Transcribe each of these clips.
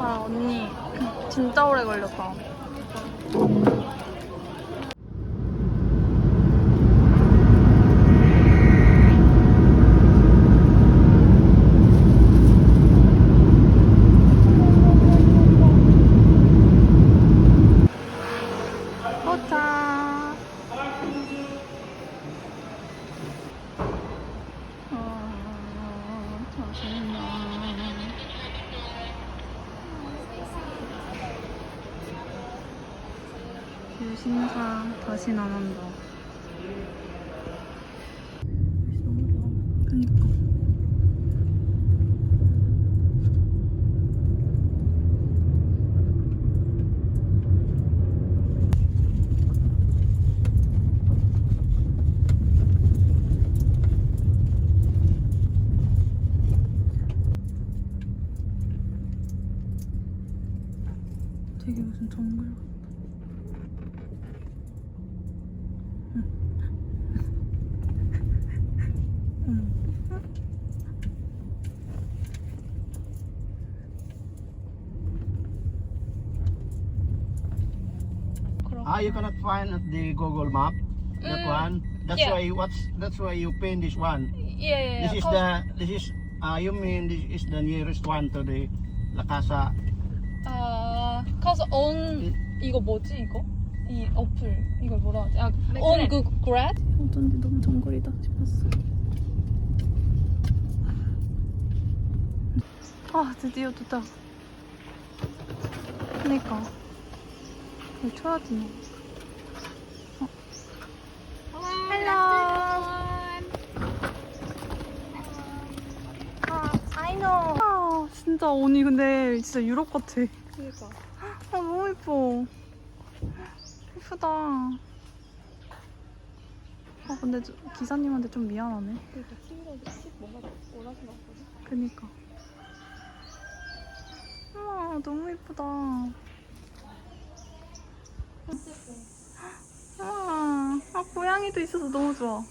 아 언니. 진짜 오래 걸렸다 되게 무슨 정글 같다. 응. 그럼 Ah, you cannot find at the Google map that Mm, one. That's yeah. why what's that's why you pin this one. 예, 예. This is the this is uh you mean this is the nearest one to the La Casa. 아, cause on 이거 뭐지 이거? 이 어플 이걸 뭐라 하지? 아, on 그 grad? 어쩐지 너무 정글이다 싶었어. 아, 드디어 도착. 그니까. 왜 초라지네. 어. 헬로. 아, I know. 아, 진짜 언니 근데 진짜 유럽 같아. 그러니까 아 너무 예뻐. 예쁘다. 아 근데 저- 기사님한테 좀 미안하네. 그러니까 친구 집 뭔가 원하신 것 같거든. 그니까. 우와 너무 예쁘다. 우와 아 고양이도 있어서 너무 좋아.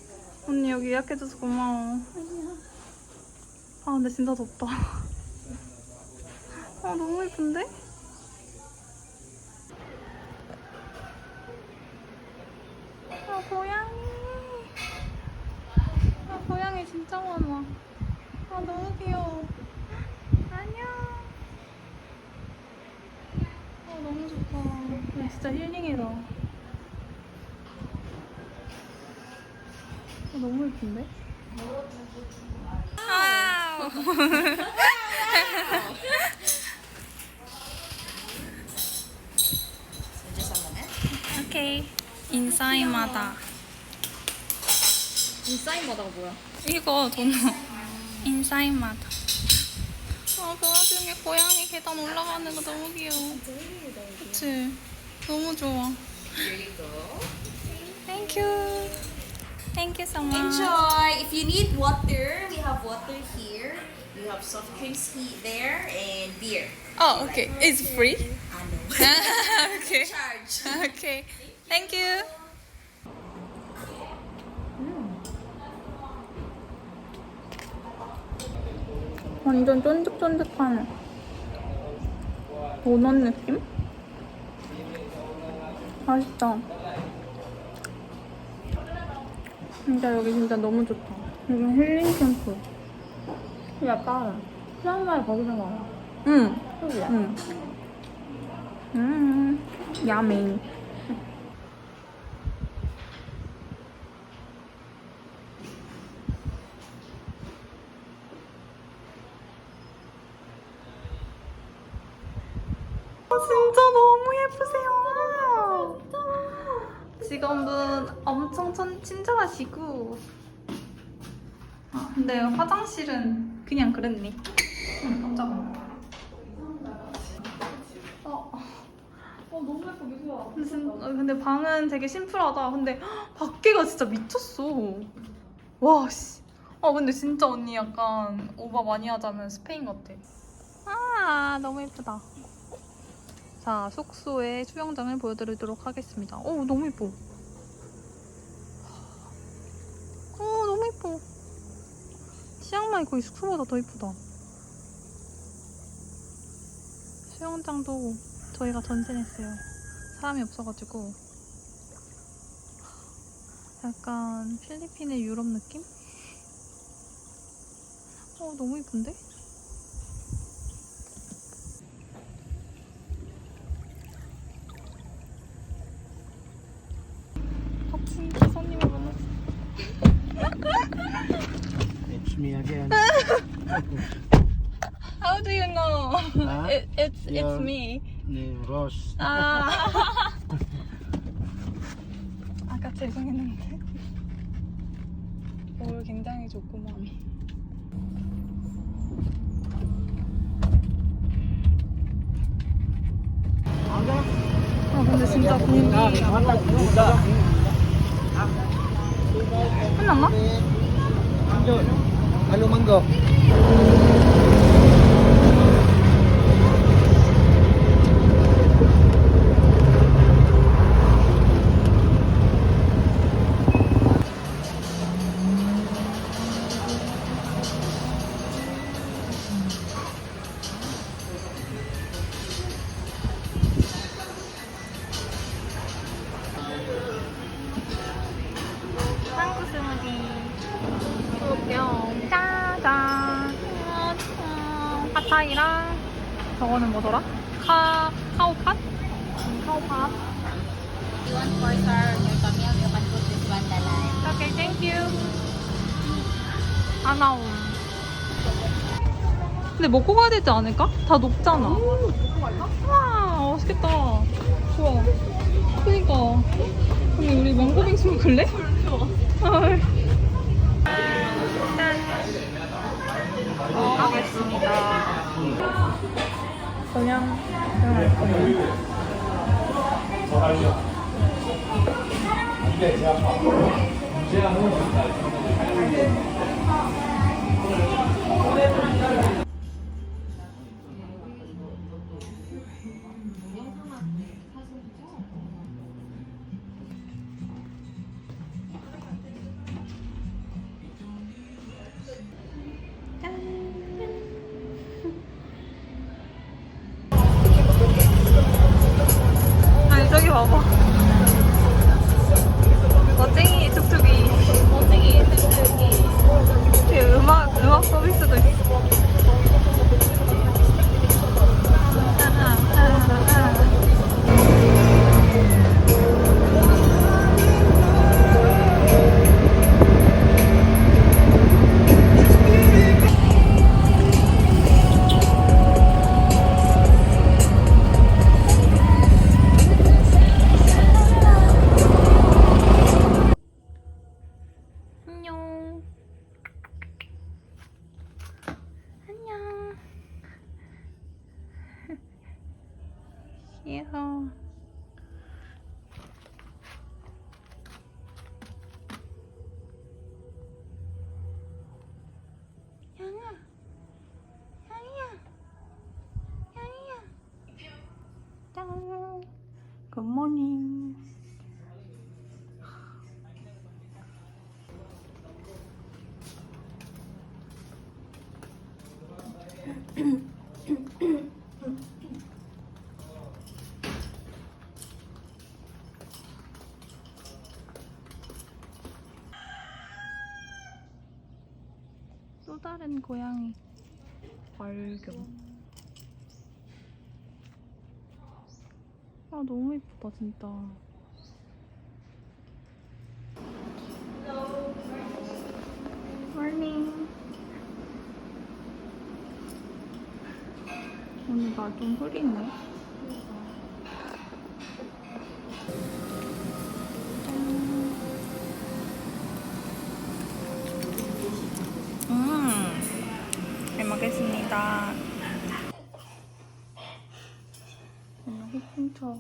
언니 여기 예약해줘서 고마워. 아 근데 진짜 덥다. 아 너무 예쁜데? 아 고양이. 아 고양이 진짜 많아. 아 너무 귀여워. 안녕. 아 너무 좋다. 이거 진짜 힐링이다. 아, 너무 예쁜데? 오케이. 인사이마다. 인사인마다가 뭐야? 이거 돈 인사이마다. 아, 그 와중에 고양이 계단 올라가는 거 너무 귀여워. 그치? 너무 좋아. Thank you. Thank you so much. Enjoy! If you need water, we have water here. We have soft drinks he- there and beer. Oh, okay. It's free? I know. okay. Charge. Okay. Thank you. 완전 쫀득쫀득한 도넛 느낌? 맛있다. 진짜 여기 진짜 너무 좋다. 여기 힐링 캠프. 약간 치앙마이 거기서 나와. 응. 그지? 응. 음, 야미. 아, 진짜 너무 예쁘세요. 직원분 엄청 천, 친절하시고. 아, 근데 화장실은 그냥 그랬네. 응, 깜짝이야. 어, 어, 너무 예뻐. 근데, 진- 어, 근데 방은 되게 심플하다. 근데 헉, 밖에가 진짜 미쳤어. 와 씨. 아 근데 진짜 언니 약간 오바 많이 하자면 스페인 같아. 아 너무 예쁘다. 자 숙소의 수영장을 보여드리도록 하겠습니다. 오 너무 예뻐. 어 너무 예뻐. 치앙마이 거의 숙소보다 더 예쁘다. 수영장도 저희가 전신했어요. 사람이 없어가지고 약간 필리핀의 유럽 느낌? 어 너무 예쁜데? 덕분 기사님을 만났어. It's me again. How do you know? Huh? It, it's it's Yeah. me. 네, Ross. 아. 아까 죄송했는데. 오늘 굉장히 좋구만. 아 근데 진짜 공기 끝났나? Malumanggo. You star on your tummy, you can put this one lalay. 오케이 땡큐 아나움 근데 먹고 가야 되지 않을까? 다 녹잖아 먹고 갈까? 와 맛있겠다 좋아 그니까 그럼 우리 망고빙수 먹을래? 헐. 어, 가겠습니다 그냥 그냥 할 거예요 아니 저기 봐봐 멋쟁이 툭툭이. 멋쟁이 툭툭이. 음악 음악 서비스도 있어 또 다른 고양이. 발견 아 너무 이쁘다 진짜. Morning. 오늘 나좀 흐리네 음, 잘 먹겠습니다. 오늘 호풍처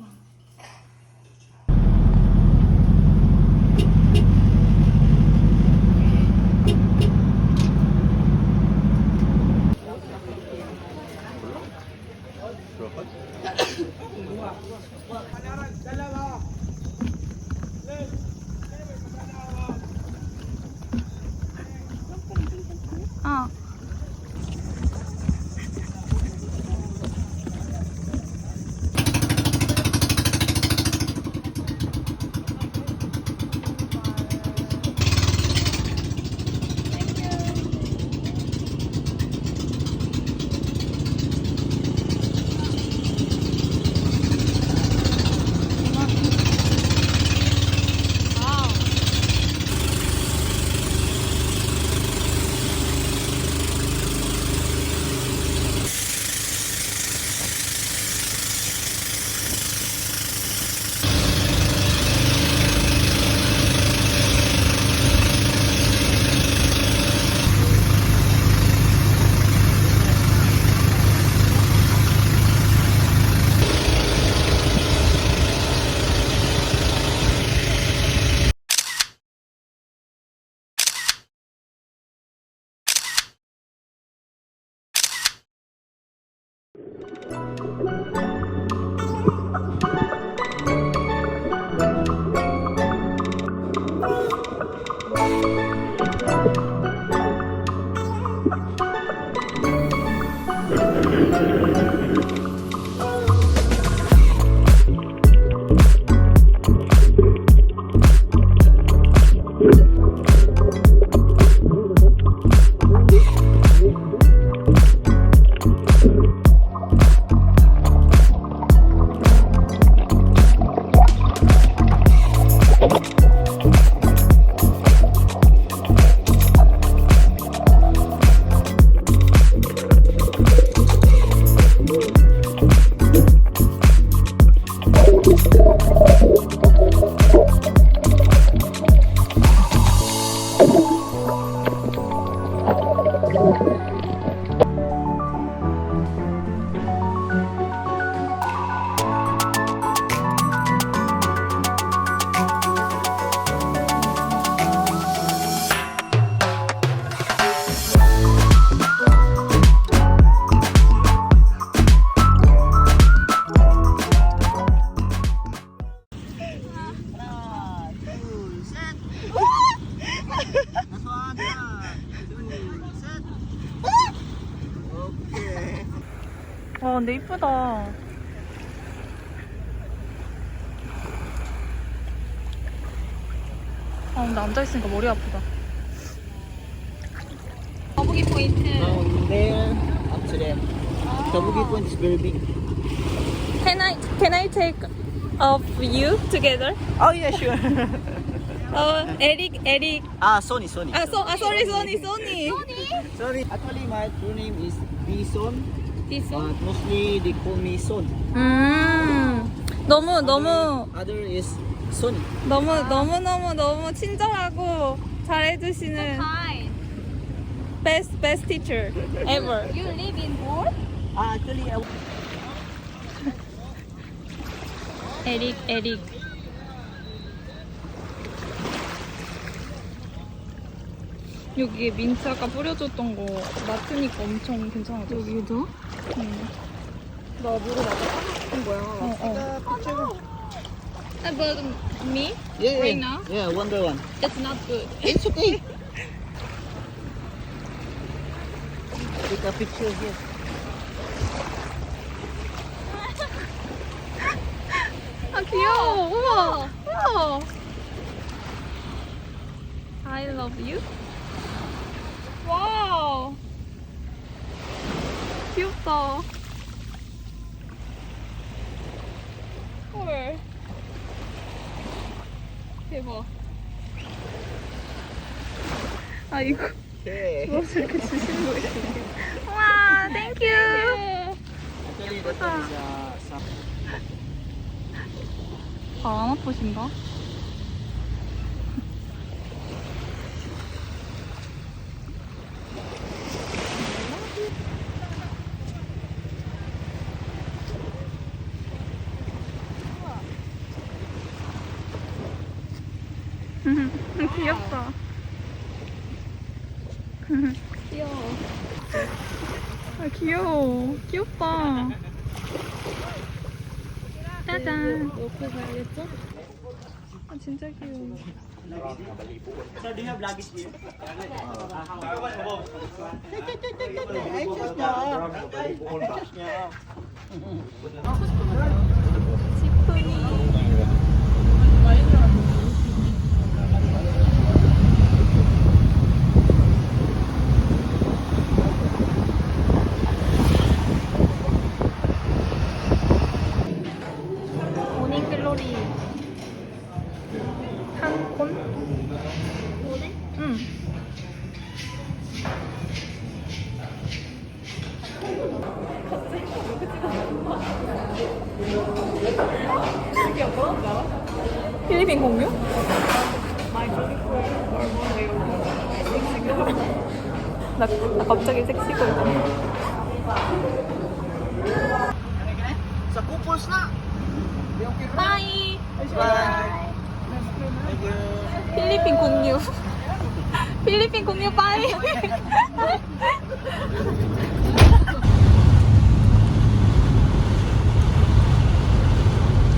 앉아 있으니까 머리 아프다. 거북이 포인트. Down there, up to there. Kabuki point is very big. Can I can I take of you together? Oh yeah, sure. 어 에릭 에릭. ah, Sony, Sony. 아, 소, 아 sorry Sony Sony. Sorry, actually my true name is Bison, This but mostly they call me Son. 음 너무 너무 Other is Sony. 너무 너무 너무 너무 친절하고 잘해주시는 best best teacher ever. You live in Seoul? Ah, actually, I 에릭 에릭. 여기에 민트 아까 뿌려줬던 거 맡으니까 엄청 괜찮아졌어. 여기도? 응. 나 물어봐서 하고 싶은 거야. 어, 어. Uh, but me? yeah, Right yeah, now? yeah, one by one. It's not good. It's okay. Take a picture here. 아 귀여워. 우와. 우와. I love you. 와우. 귀엽다. 헐. 대박. 아 이거. 무엇을 이렇게 주시는 거예요? 와, 땡큐. Uh, some. 아, 안 아프신가? 귀엽다. 귀여워. 아, 귀여워. 귀엽다. 짜잔. 옆에 가야겠죠? 아, 진짜 귀여워. Sir, do you have luggage here? 모닝글로리 한 콘? 오네? 응. 필리핀 공유? 나, 나 갑자기 섹시거든. Sa couples na. 빠이. Bye. Thank you. 필리핀 공유. 필리핀 공유 빠이.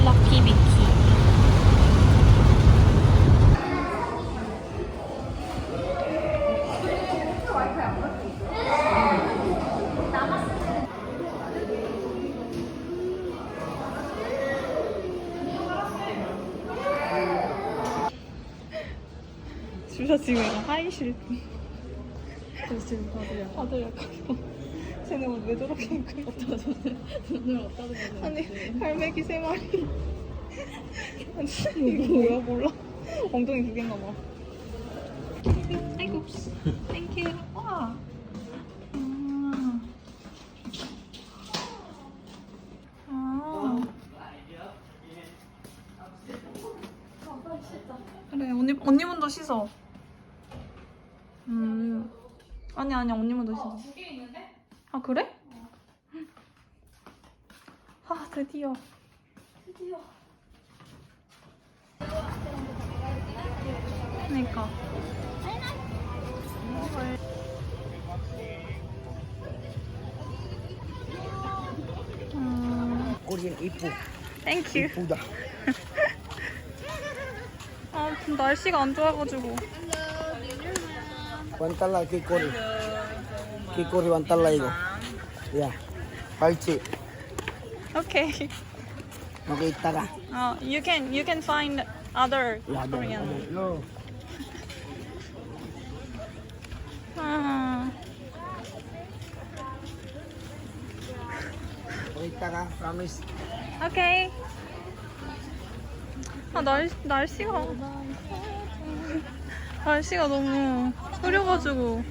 럭키 미키. 주사 지금 약간 하이 실. 그래서 지금 다들 약간 다들 약간 쟤네 옷 왜 저렇게 입고 있다 저는 아니 갈매기 세 마리. 아니 이거 뭐야 몰라. 엉덩이 두 개인가 봐. 아이고 땡큐. 와. 아. 아. 그래 언니 언니 먼저 씻어. 음 아니 아니 언니 먼저 씻어. 두 개 있는데? 아 그래? 아 드디어. 드디어. 그러니까. 음, Korean ipu. 땡큐. Ipuda. 아 날씨가 안 좋아가지고. Wantala kikori. Kikori wantala igo. Yeah. Palchi. 오케이. Makita ka. 어, you can you can find other Korean. No. 아, Makita ka. Promise. 오케이. 아, 날, 날씨가. 날씨가 너무 흐려가지고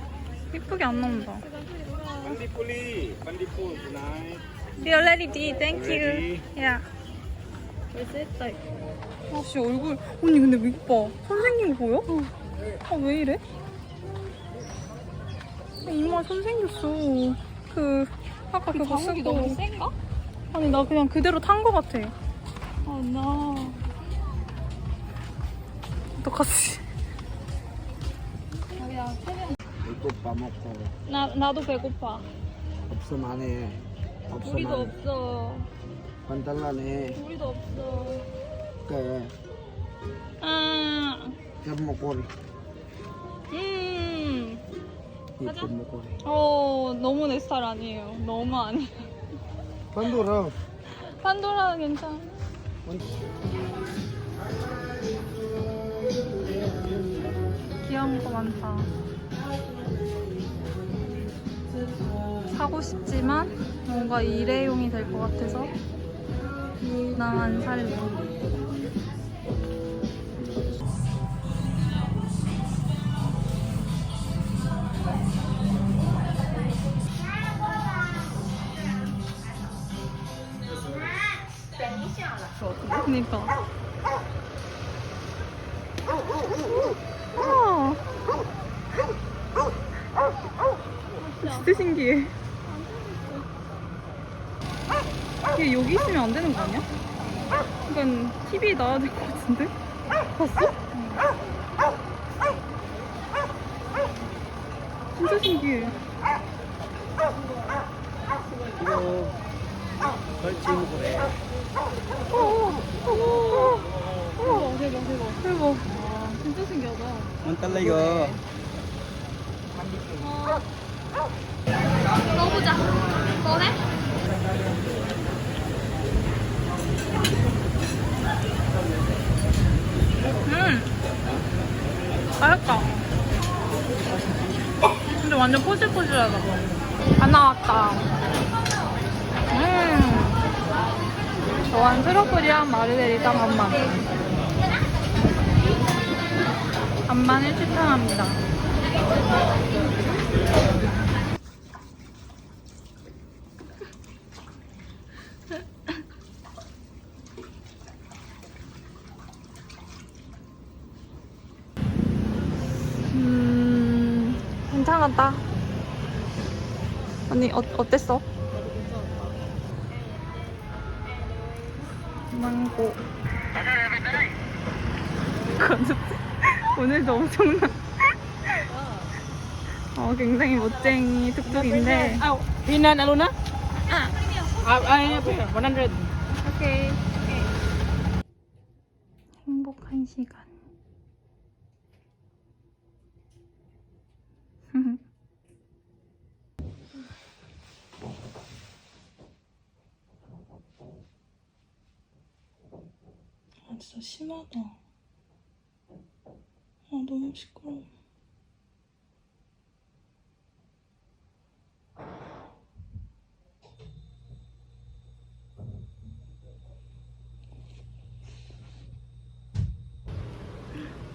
이쁘게 안 나온다. Pandipuli, Pandipul tonight. We already did. Thank you. Yeah. 아씨 얼굴 언니 근데 왜 이뻐? 선생님 보여? 아 왜 이래? 이마 선생겼어. 그 아까 그거 쓰고. 너무 센가? 아니 나 그냥 그대로 탄 거 같아. 아, 나. 어떡하지? Mo ko. 나 나도 배고파. Eh. Opso 우리도 man. 없어. Eh. 우리도 없어. Kaya. 아, mo kori. 음, Ipon mo kori. 어 너무 내 스타일 아니에요. 너무 아니야. Pandura. 판도라 괜찮아. 귀여운 거 많다. 사고 싶지만 뭔가 일회용이 될 것 같아서 나안 살래. 그니까. 진짜 신기해. 이게 여기 있으면 안 되는 거 아니야? 이건 TV에 나와야 될 것 같은데? 봤어? 진짜 신기해. Kori. 우와, 대박, 대박. 대박. 진짜 신기하다. Mantala igo. 먹어보자. 뭐 해? 음! 맛있다. 근데 완전 포실포실하다. 안 나왔다. 음! 저한 트러플이랑 마르게리타 반반. 반반을 추천합니다. 괜찮았다. 언니, 어, 어땠어? 망고. 오늘도 엄청나. 어, 굉장히 멋쟁이 툭툭인데. Pinan aluna? Ah. Ah, ay, 100. 오케이. 행복한 시간. 아 진짜 심하다. 아 너무 시끄러워.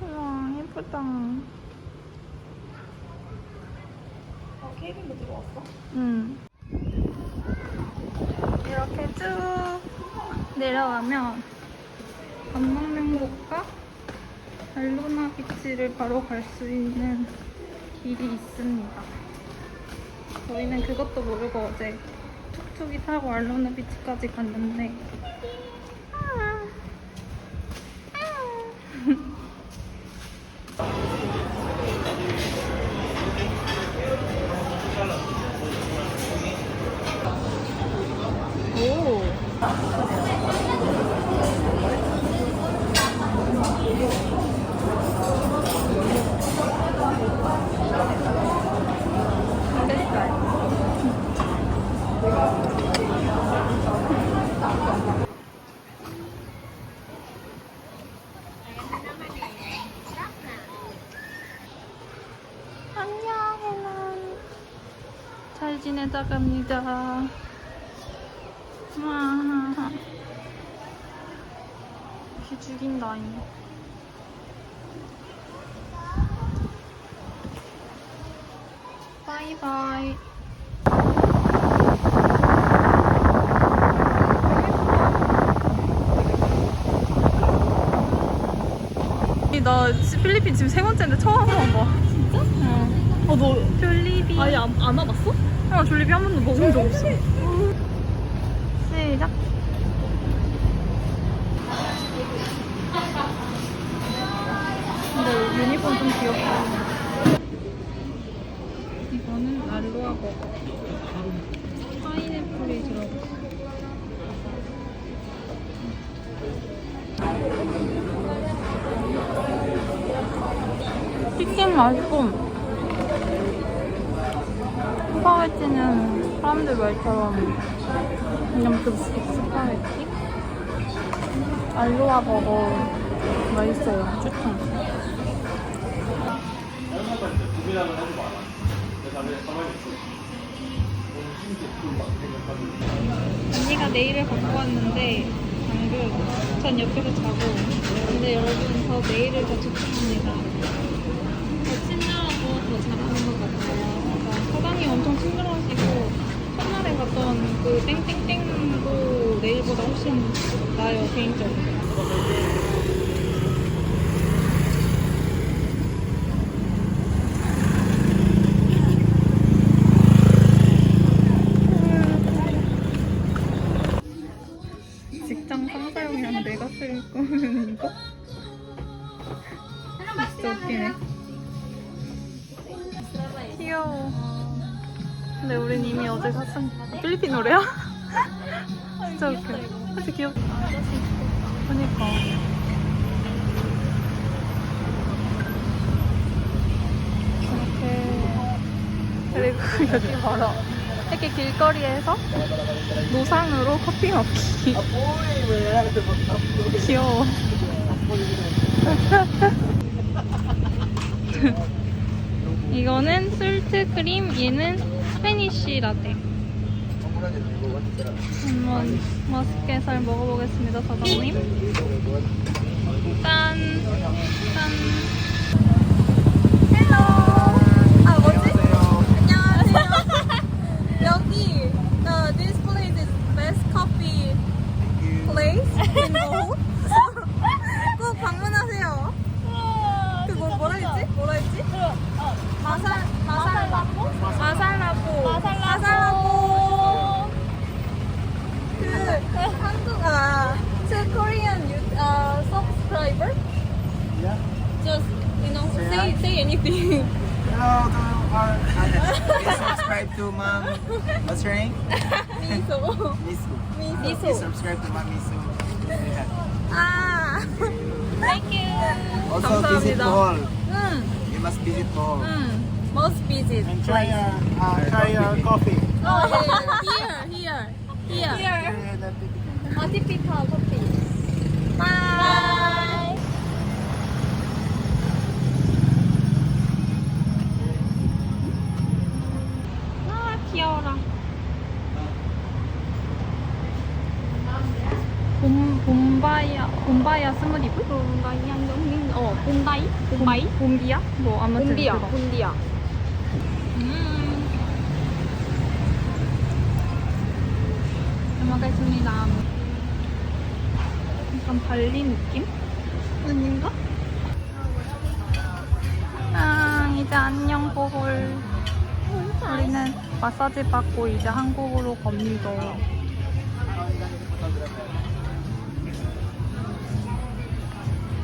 우와 예쁘다. 어, 케이블도 들어왔어? 응. 이렇게 쭉 내려가면 안목명곡과 알로나 비치를 바로 갈 수 있는 길이 있습니다. 저희는 그것도 모르고 어제 툭툭이 타고 알로나 비치까지 갔는데 잘 지내다 갑니다. 와. 비 죽인다, 잉 바이바이. 나 지- 필리핀 지금 세 번째인데 처음 와봐. 진짜? 어. 어, 너 졸리비. 아니, 안, 안 와봤어? 어, 졸리비 한 번도 먹은 적 없어. 시작. 근데 유니폼 좀 귀엽다. 이거는 알로하 버거. 파인애플이 들어갔어. 치킨 맛있고 스파게티는 사람들 말처럼 그냥 급식 스파게티? 알로하 버거 맛있어요. 추천. 언니가 네일을 갖고 왔는데 방금 전 옆에서 자고 근데 여러분 저 네일을 더 추천합니다. 갔던 그 땡땡땡도 네일보다 훨씬 나아요 개인적으로. 길거리에서 노상으로 커피 먹기. 귀여워. 이거는 솔트 크림, 얘는 스페니쉬 라떼. 한번 맛있게 잘 먹어보겠습니다, 사장님. 짠! 짠! 헬로! 아, 뭐지? 안녕하세요. 여기, the, this place is best coffee place in Seoul. 꼭 방문하세요. 그뭐 뭐라 했지? 뭐라 했지? 마살 마살라보 마살라보 마살라보 그 한국 아 to Korean you uh subscriber Yeah. just you know Say say hi. say anything Hello to our Please subscribe to Mom. What's her name? 미소 Misu. 미소 Please subscribe to Mom Misu. Yeah. 아 thank Also visit 감사합니다. Bohol. 응, You must visit Bohol. 응. Must visit. And try a, uh, try a coffee. Oh, yeah. Here, here, here. Yeah, that typical. 아, 티피카 커피. 바이. 아, 귀여워라. 봄, 봄바야, 봄바야 스무디브? 봄바야, giống 어, 봄바이? 봄바이? 봄비야? 뭐, 아무튼. 봄비야, 그거. 봄비야. 음. 잘 먹겠습니다. 약간 발리 느낌? 아닌가? 아, 이제 안녕 보홀. 우리는 마사지 받고 이제 한국으로 갑니다.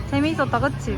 재밌었다, 그치?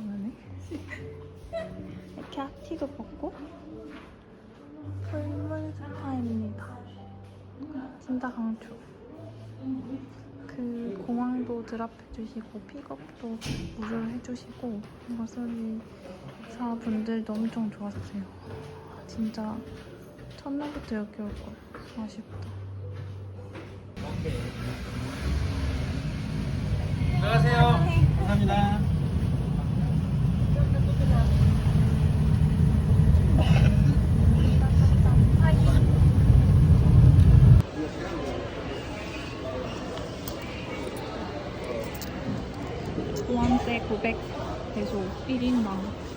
유명하네 이렇게 하티도 벗고 풀물 스파입니다 진짜 강추 그 공항도 드랍해주시고 픽업도 무료로 해주시고 마사지사 분들도 엄청 좋았어요 진짜 첫날부터 여기 올 걸. 아쉽다. 감사합니다. 一定忙。